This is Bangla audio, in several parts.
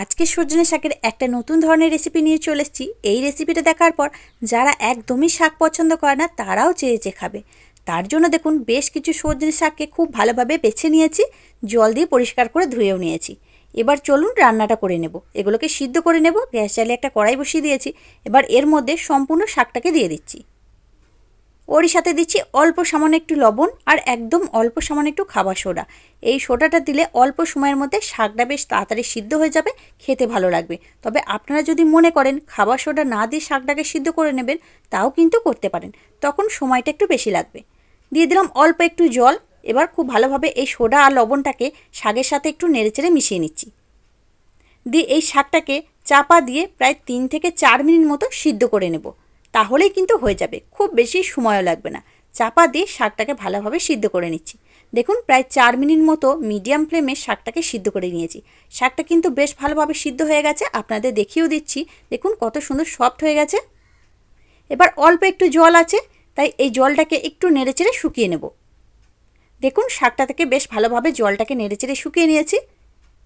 আজকে সজনে শাকের একটা নতুন ধরনের রেসিপি নিয়ে চলে এসেছি। এই রেসিপিটা দেখার পর যারা একদমই শাক পছন্দ করে না, তারাও চেয়ে চেয়ে খাবে। তার জন্য দেখুন, বেশ কিছু সজনে শাককে খুব ভালোভাবে বেছে নিয়েছি, জল দিয়ে পরিষ্কার করে ধুয়েও নিয়েছি। এবার চলুন রান্নাটা করে নেব। এগুলোকে সিদ্ধ করে নেব, গ্যাস জ্বালিয়ে একটা কড়াই বসিয়ে দিয়েছি। এবার এর মধ্যে সম্পূর্ণ শাকটাকে দিয়ে দিচ্ছি। ওরই সাথে দিচ্ছি অল্প সামান্য একটু লবণ আর একদম অল্প সামান্য একটু খাবার সোডা। এই সোডাটা দিলে অল্প সময়ের মধ্যে শাকটা বেশ তাড়াতাড়ি সিদ্ধ হয়ে যাবে, খেতে ভালো লাগবে। তবে আপনারা যদি মনে করেন খাবার সোডা না দিয়ে শাকটাকে সিদ্ধ করে নেবেন, তাও কিন্তু করতে পারেন। তখন সময়টা একটু বেশি লাগবে। দিয়ে দিলাম অল্প একটু জল। এবার খুব ভালোভাবে এই সোডা আর লবণটাকে শাকের সাথে একটু নেড়েচেড়ে মিশিয়ে নিচ্ছি। দিয়ে এই শাকটাকে চাপা দিয়ে প্রায় তিন থেকে চার মিনিট মতো সিদ্ধ করে নেব। তাহলেই কিন্তু হয়ে যাবে। খুব বেশি সময়ও লাগবে না। চাপা দিয়ে শাকটাকে ভালোভাবে সিদ্ধ করে নিচ্ছি। দেখুন, প্রায় চার মিনিট মতো মিডিয়াম ফ্লেমে শাকটাকে সিদ্ধ করে নিয়েছি। শাকটা কিন্তু বেশ ভালোভাবে সিদ্ধ হয়ে গেছে। আপনাদের দেখিয়েও দিচ্ছি। দেখুন, কত সুন্দর সফট হয়ে গেছে। এবার অল্প একটু জল আছে, তাই এই জলটাকে একটু নেড়েচেড়ে শুকিয়ে নেব। দেখুন, শাকটা থেকে বেশ ভালোভাবে জলটাকে নেড়েচেড়ে শুকিয়ে নিয়েছি।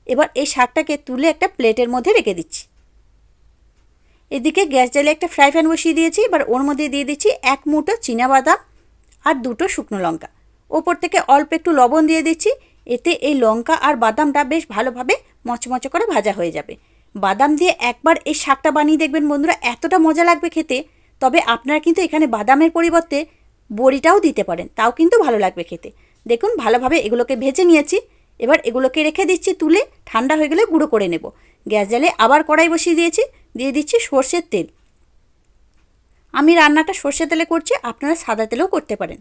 এবার এই শাকটাকে তুলে একটা প্লেটের মধ্যে রেখে দিচ্ছি। এদিকে গ্যাস জ্বালে একটা ফ্রাই প্যান বসিয়ে দিয়েছি, এবার ওর মধ্যে দিয়ে দিচ্ছি এক মুঠো বাদাম আর দুটো শুকনো লঙ্কা। ওপর থেকে অল্প একটু লবণ দিয়ে দিচ্ছি, এতে এই লঙ্কা আর বাদামটা বেশ ভালোভাবে মচমচে করে ভাজা হয়ে যাবে। বাদাম দিয়ে একবার এই শাকটা বানিয়ে দেখবেন বন্ধুরা, এতটা মজা লাগবে খেতে। তবে আপনারা কিন্তু এখানে বাদামের পরিবর্তে বড়িটাও দিতে পারেন, তাও কিন্তু ভালো লাগবে খেতে। দেখুন, ভালোভাবে এগুলোকে ভেজে নিয়েছি। এবার এগুলোকে রেখে দিচ্ছি তুলে, ঠান্ডা হয়ে গেলে গুঁড়ো করে নেব। গ্যাস জ্বালে আবার কড়াই বসিয়ে দিয়েছি। দিয়ে দিচ্ছি সর্ষের তেল। আমি রান্নাটা সর্ষে তেলে করছি, আপনারা সাদা তেলেও করতে পারেন।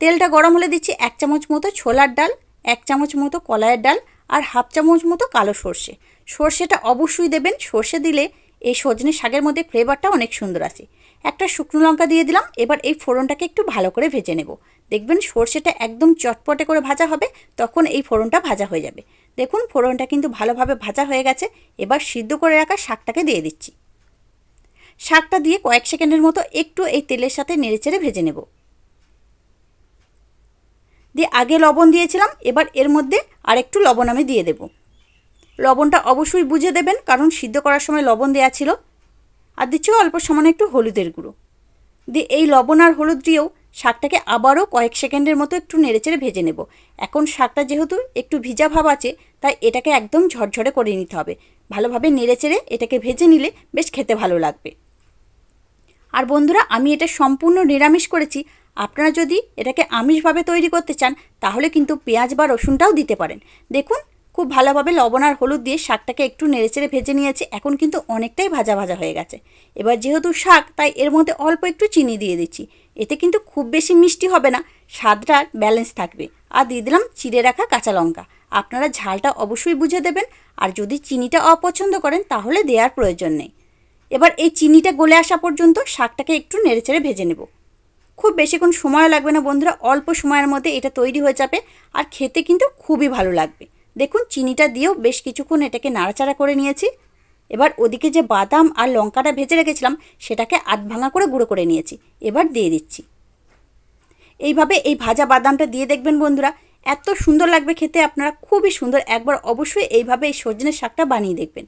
তেলটা গরম হলে দিচ্ছি এক চামচ মতো ছোলার ডাল, এক চামচ মতো কলাইয়ের ডাল আর হাফ চামচ মতো কালো সর্ষে। সর্ষেটা অবশ্যই দেবেন, সর্ষে দিলে এই সজনে শাকের মধ্যে ফ্লেভারটা অনেক সুন্দর আসে। একটা শুকনো লঙ্কা দিয়ে দিলাম, এবার এই ফোড়নটাকে একটু ভালো করে ভেজে নেব। দেখবেন সর্ষেটা একদম চটপটে করে ভাজা হবে, তখন এই ফোড়নটা ভাজা হয়ে যাবে। দেখুন, ফোড়নটা কিন্তু ভালোভাবে ভাজা হয়ে গেছে। এবার সিদ্ধ করে রাখা শাকটাকে দিয়ে দিচ্ছি। শাকটা দিয়ে কয়েক সেকেন্ডের মতো একটু এই তেলের সাথে নেড়েচেড়ে ভেজে নেব। দিয়ে আগে লবণ দিয়েছিলাম, এবার এর মধ্যে আর একটু লবণ আমি দিয়ে দেব। লবণটা অবশ্যই বুঝে দেবেন, কারণ সিদ্ধ করার সময় লবণ দেওয়া ছিল। আর দিচ্ছি অল্প সামান্য একটু হলুদের গুঁড়ো। দিয়ে এই লবণ আর হলুদ দিয়েও শাকটাকে আবারও কয়েক সেকেন্ডের মতো একটু নেড়েচেড়ে ভেজে নেব। এখন শাকটা যেহেতু একটু ভিজা ভাব আছে, তাই এটাকে একদম ঝরঝরে করে নিতে হবে। ভালোভাবে নেড়েচেড়ে এটাকে ভেজে নিলে বেশ খেতে ভালো লাগবে। আর বন্ধুরা, আমি এটা সম্পূর্ণ নিরামিষ করেছি। আপনারা যদি এটাকে আমিষভাবে তৈরি করতে চান, তাহলে কিন্তু পেঁয়াজ বা রসুনটাও দিতে পারেন। দেখুন, খুব ভালোভাবে লবণ আর হলুদ দিয়ে শাকটাকে একটু নেড়েচেড়ে ভেজে নিয়েছে। এখন কিন্তু অনেকটাই ভাজা ভাজা হয়ে গেছে। এবার যেহেতু শাক, তাই এর মধ্যে অল্প একটু চিনি দিয়ে দিচ্ছি। এতে কিন্তু খুব বেশি মিষ্টি হবে না। স্বাদটার ব্যালেন্স থাকবে। আর দিয়ে দিলাম চিড়ে রাখা কাঁচা লঙ্কা। আপনারা ঝালটা অবশ্যই বুঝে দেবেন। আর যদি চিনিটা অপছন্দ করেন, তাহলে দেওয়ার প্রয়োজন নেই। এবার এই চিনিটা গলে আসা পর্যন্ত শাকটাকে একটু নেড়েচেড়ে ভেজে নেব। খুব বেশিক্ষণ সময় লাগবে না বন্ধুরা, অল্প সময়ের মধ্যে এটা তৈরি হয়ে যাবে। আর খেতে কিন্তু খুবই ভালো লাগবে। দেখুন, চিনিটা দিয়েও বেশ কিছুক্ষণ এটাকে নাড়াচাড়া করে নিয়েছি। এবার ওদিকে যে বাদাম আর লঙ্কাটা ভেজে রেখেছিলাম, সেটাকে আধ ভাঙা করে গুঁড়ো করে নিয়েছি। এবার দিয়ে দিচ্ছি। এইভাবে এই ভাজা বাদামটা দিয়ে দেখবেন বন্ধুরা, এত সুন্দর লাগবে খেতে, আপনারা খুবই সুন্দর। একবার অবশ্যই এইভাবে এই সজনের শাকটা বানিয়ে দেখবেন।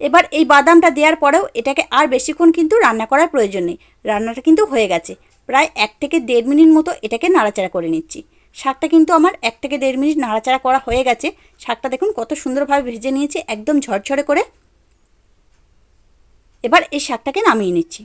এবার এই বাদামটা দেওয়ার পরেও এটাকে আর বেশিক্ষণ কিন্তু রান্না করার প্রয়োজন নেই। রান্নাটা কিন্তু হয়ে গেছে। প্রায় এক থেকে দেড় মিনিট মতো এটাকে নাড়াচাড়া করে নিচ্ছি। শাকটা কিন্তু আমার এক থেকে দেড় মিনিট নাড়াচাড়া করা হয়ে গেছে। শাকটা দেখুন কত সুন্দরভাবে ভেজে নিয়েছি, একদম ঝরঝরে করে। এবার এই শাকটাকে নামিয়ে নিচ্ছি।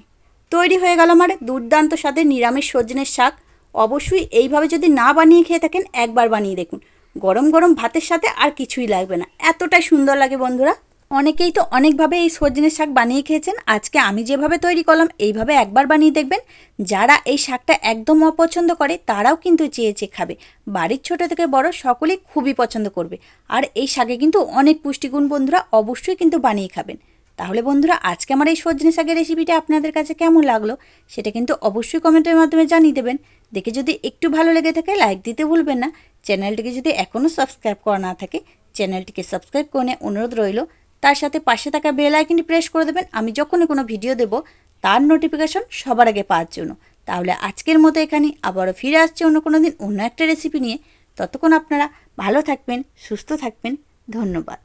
তৈরি হয়ে গেল আমার দুর্দান্ত স্বাদের নিরামিষ সজনের শাক। অবশ্যই এইভাবে যদি না বানিয়ে খেয়ে থাকেন, একবার বানিয়ে দেখুন। গরম গরম ভাতের সাথে আর কিছুই লাগবে না। এতটাই সুন্দর লাগে বন্ধুরা। অনেকেই তো অনেকভাবে এই সজনের শাক বানিয়ে খেয়েছেন। আজকে আমি যেভাবে তৈরি করলাম, এইভাবে একবার বানিয়ে দেখবেন। যারা এই শাকটা একদম অপছন্দ করে, তারাও কিন্তু চেয়ে চেয়ে খাবে। বাড়ির ছোট থেকে বড় সকলেই খুবই পছন্দ করবে। আর এই শাকে কিন্তু অনেক পুষ্টিগুণ বন্ধুরা, অবশ্যই কিন্তু বানিয়ে খাবেন। তাহলে বন্ধুরা, আজকে আমার এই সজনে শাকের রেসিপিটা আপনাদের কাছে কেমন লাগল সেটা কিন্তু অবশ্যই কমেন্টের মাধ্যমে জানিয়ে দেবেন। দেখে যদি একটু ভালো লেগে থাকে লাইক দিতে ভুলবেন না। চ্যানেলটিকে যদি এখনও সাবস্ক্রাইব করা না থাকে, চ্যানেলটিকে সাবস্ক্রাইব করে অনুরোধ রইল। তার সাথে পাশে থাকা বেল আইকনটি প্রেস করে দেবেন। আমি যখনই কোনো ভিডিও দেব, তার নোটিফিকেশন সবার আগে পাওয়ার জন্য। তাহলে আজকের মতো এখানে আবারও ফিরে আসছে অন্য কোনো দিন অন্য একটা রেসিপি নিয়ে। ততক্ষণ আপনারা ভালো থাকবেন, সুস্থ থাকবেন। ধন্যবাদ।